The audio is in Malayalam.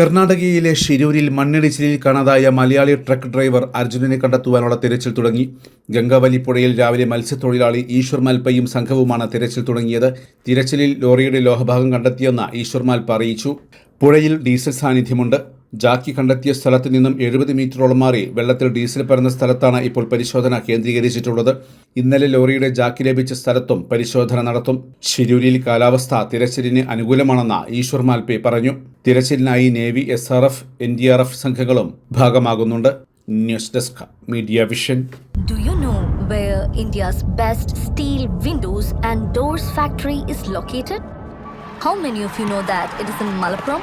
കർണാടകയിലെ ഷിരൂരിൽ മണ്ണിടിച്ചിലിൽ കാണാതായ മലയാളി ട്രക്ക് ഡ്രൈവർ അർജുനനെ കണ്ടെത്തുവാനുള്ള തിരച്ചിൽ തുടങ്ങി. ഗംഗാവലി പുഴയിൽ രാവിലെ മത്സ്യത്തൊഴിലാളി ഈശ്വർ മാൽപ്പയും സംഘവുമാണ് തിരച്ചിൽ തുടങ്ങിയത്. തിരച്ചിലിൽ ലോറിയുടെ ലോഹഭാഗം കണ്ടെത്തിയെന്ന് ഈശ്വർ മാൽപ്പ അറിയിച്ചു. പുഴയിൽ ഡീസൽ സാന്നിധ്യമുണ്ട്. ജാക്കി കണ്ടെത്തിയ സ്ഥലത്ത് നിന്നും എഴുപത് മീറ്ററോളം മാറി വെള്ളത്തിൽ ഡീസൽ പരന്ന സ്ഥലത്താണ് ഇപ്പോൾ പരിശോധന കേന്ദ്രീകരിച്ചിട്ടുള്ളത്. ഇന്നലെ ലോറിയുടെ ജാക്കി ലഭിച്ച സ്ഥലത്തും പരിശോധന നടത്തും. ഷിരൂരിൽ കാലാവസ്ഥ തിരച്ചിലിന് അനുകൂലമാണെന്ന് ഈശ്വർ മാൽപേ പറഞ്ഞു. തിരച്ചിലിനായി navy S R F N D R F സംഘങ്ങളും ഭാഗമാകുന്നുണ്ട്. News desk Media Vision. Do you know where India's best steel windows and doors factory is located? How many of you know that it is in Malappuram,